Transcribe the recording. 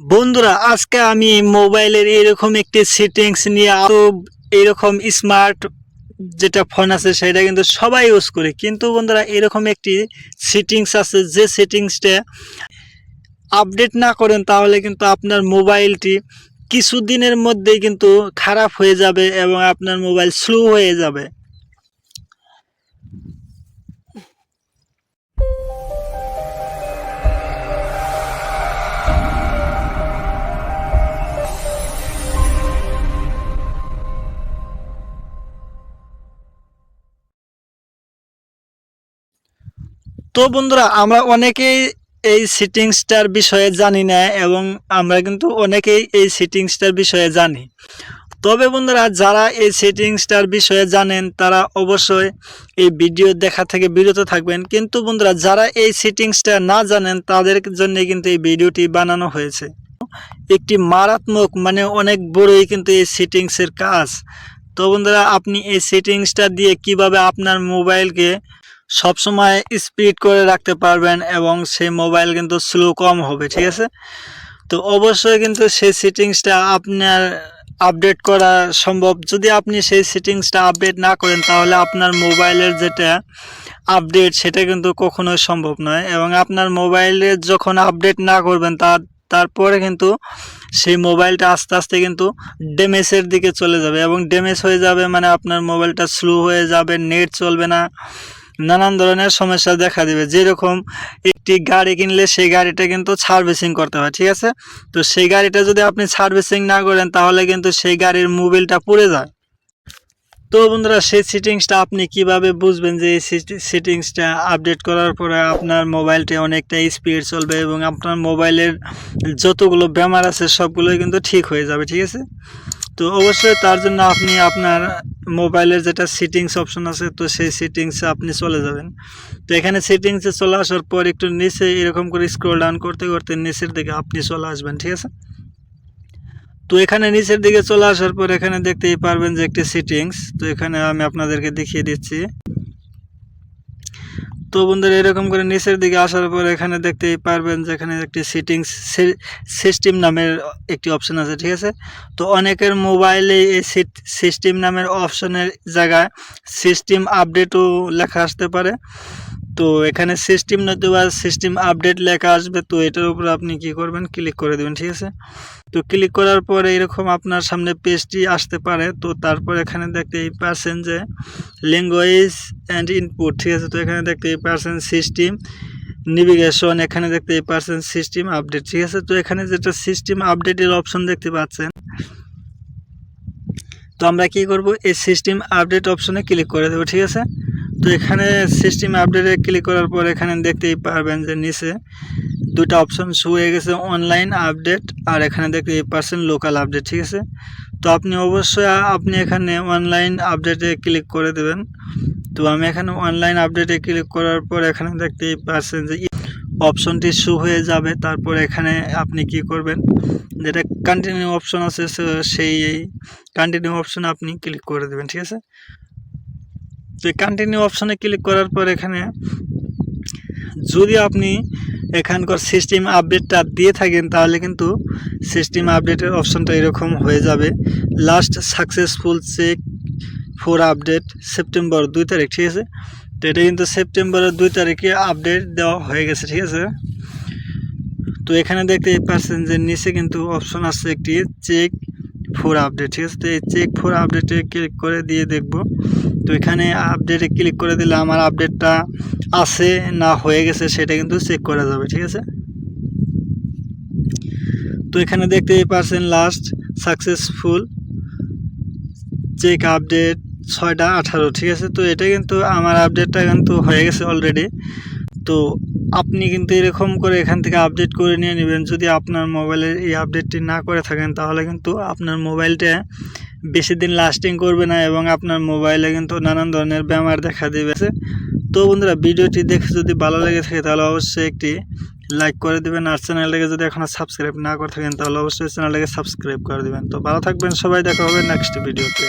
বন্ধুরা, আজকে আমি মোবাইলের এরকম একটি সেটিংস নিয়ে আরও এরকম স্মার্ট যেটা ফোন আছে সেটা কিন্তু সবাই ইউজ করে। কিন্তু বন্ধুরা, এরকম একটি সেটিংস আছে, যে সেটিংসটা আপডেট না করেন তাহলে কিন্তু আপনার মোবাইলটি কিছুদিনের মধ্যেই কিন্তু খারাপ হয়ে যাবে এবং আপনার মোবাইল স্লো হয়ে যাবে। তো বন্ধুরা, আমরা অনেকেই এই সেটিংসটার বিষয়ে জানি না এবং আমরা কিন্তু অনেকেই এই সেটিংসটার বিষয়ে জানি। তবে বন্ধুরা, যারা এই সেটিংসটার বিষয়ে জানেন, তারা অবশ্যই এই ভিডিও দেখা থেকে বিরত থাকবেন। কিন্তু বন্ধুরা, যারা এই সেটিংসটা না জানেন, তাদের জন্য কিন্তু এই ভিডিওটি বানানো হয়েছে। একটি মারাত্মক মানে অনেক বড়ই কিন্তু এই সেটিংসের কাজ। তো বন্ধুরা, আপনি এই সেটিংসটা দিয়ে কীভাবে আপনার মোবাইলকে সবসময় স্পিড করে রাখতে পারবেন এবং সেই মোবাইল কিন্তু স্লো কম হবে, ঠিক আছে? তো অবশ্যই কিন্তু সেই সেটিংসটা আপনার আপডেট করা সম্ভব। যদি আপনি সেই সেটিংসটা আপডেট না করেন, তাহলে আপনার মোবাইলের যেটা আপডেট সেটা কিন্তু কখনোই সম্ভব নয় এবং আপনার মোবাইলে যখন আপডেট না করবেন তার তারপরে কিন্তু সেই মোবাইলটা আস্তে আস্তে কিন্তু ড্যামেজের দিকে চলে যাবে এবং ড্যামেজ হয়ে যাবে মানে আপনার মোবাইলটা স্লো হয়ে যাবে নেট চলবে না। নানান ধরনের সমস্যা দেখা দেবে। যেরকম একটি গাড়ি কিনলে সেই গাড়িটা কিন্তু সার্ভিসিং করতে হয়, ঠিক আছে? তো সেই গাড়িটা যদি আপনি সার্ভিসিং না করেন, তাহলে কিন্তু সেই গাড়ির মোবিলটা পুড়ে যায়। তো বন্ধুরা, সেই সেটিংসটা আপনি কীভাবে বুঝবেন যে এই সেটিংসটা আপডেট করার পরে আপনার মোবাইলটা অনেকটা স্পিড চলবে এবং আপনার মোবাইলের যতগুলো বেমার আছে, সবগুলোই কিন্তু ঠিক হয়ে যাবে, ঠিক আছে? তো অবশ্যই তার জন্য আপনি আপনার মোবাইলের যেটা সেটিংস অপশন আছে, তো সেই সেটিংসে আপনি চলে যাবেন। তো এখানে সেটিংসে চলে আসার পর একটু নিচে এরকম করে স্ক্রল ডাউন করতে করতে নিচের দিকে আপনি চলে আসবেন, ঠিক আছে? তো এখানে নিচের দিকে চলে আসার পর এখানে দেখতেই পারবেন যে একটি সেটিংস তো এখানে আমি আপনাদেরকে দেখিয়ে দিচ্ছি। তো বন্ধুরা, এরকম করে নিচের দিকে আসার পর এখানে দেখতেই পারবেন যেখানে একটি সেটিংস সিস্টেম নামের একটি অপশন আছে, ঠিক আছে? তো অনেকের মোবাইলে এই সিট সিস্টেম নামের অপশনের জায়গায় সিস্টেম আপডেটও লেখা আসতে পারে। তো এখানে সিস্টেম নতুবা সিস্টেম আপডেট লেখা আসবে, তো এটার উপর আপনি কি করবেন? ক্লিক করে দেবেন, ঠিক আছে? তো ক্লিক করার পরে এরকম আপনার সামনে পেজটি আসতে পারে, তো তারপর এখানে দেখতেই পারছেন যে ল্যাঙ্গুয়েজ অ্যান্ড ইনপুট ঠিক আছে? তো এখানে দেখতেই পারছেন সিস্টেম নেভিগেশন এখানে দেখতেই পারছেন সিস্টেম আপডেট ঠিক আছে? তো এখানে যেটা সিস্টেম আপডেটের অপশন দেখতে পাচ্ছেন, তো আমরা কি করব? এই সিস্টেম আপডেট অপশনে ক্লিক করে দেবো, ঠিক আছে? তো এখানে সিস্টেম আপডেটে ক্লিক করার পর এখানে দেখতেই পারবেন যে নিচে দুটো অপশন শো হয়ে গেছে অনলাইন আপডেট আর এখানে দেখতে পারছেন লোকাল আপডেট ঠিক আছে? তো আপনি অবশ্যই আপনি এখানে অনলাইন আপডেটে ক্লিক করে দেবেন। তো আমি এখানে অনলাইন আপডেটে ক্লিক করার পর এখানে দেখতেই পারছেন যে অপশনটি শু হয়ে যাবে। তারপর এখানে আপনি কি করবেন? যেটা কন্টিনিউ অপশন আছে সেই কন্টিনিউ অপশনে আপনি ক্লিক করে দেবেন, ঠিক আছে? তো কন্টিনিউ অপশনে ক্লিক করার পর এখানে যদি আপনি এখানকার সিস্টেম আপডেটটা দিয়ে থাকেন, তাহলে কিন্তু সিস্টেম আপডেটের অপশনটা এরকম হয়ে যাবে। Last successful check four update September দুই তারিখ, ঠিক আছে? তো এটা কিন্তু সেপ্টেম্বরের দুই তারিখে আপডেট দেওয়া হয়ে গেছে, ঠিক আছে? তো এখানে দেখতে পাচ্ছেন যে নিচে কিন্তু অপশন আছে একটি চেক ফোর আপডেট ঠিক আছে? তো এই চেক ফোর আপডেটে ক্লিক করে দিয়ে দেখব। তো এখানে আপডেটে ক্লিক করে দিলে আমার আপডেটটা আছে না হয়ে গেছে সেটা কিন্তু চেক করা যাবে, ঠিক আছে? তো এখানে দেখতেই পারছেন লাস্ট সাকসেসফুল চেক আপডেট ছয়টা আঠারো, ঠিক আছে? তো এটা কিন্তু আমার আপডেটটা কিন্তু হয়ে গেছে অলরেডি তো আপনি কিন্তু এরকম করে এখান থেকে আপডেট করে নিয়ে নেবেন। যদি আপনার মোবাইলের এই আপডেটটি না করে থাকেন, তাহলে কিন্তু আপনার মোবাইলটা বেশি দিন লাস্টিং করবে না এবং আপনার মোবাইলে কিন্তু নানান ধরনের ব্যামার দেখা দেবে। তো বন্ধুরা, ভিডিওটি দেখে যদি ভালো লেগে থাকে, তাহলে অবশ্যই একটি লাইক করে দেবেন। আর চ্যানেলটাকে যদি এখনও সাবস্ক্রাইব না করে থাকেন, তাহলে অবশ্যই চ্যানেলটাকে সাবস্ক্রাইব করে দেবেন। তো ভালো থাকবেন, সবাই দেখা হবে নেক্সট ভিডিওতে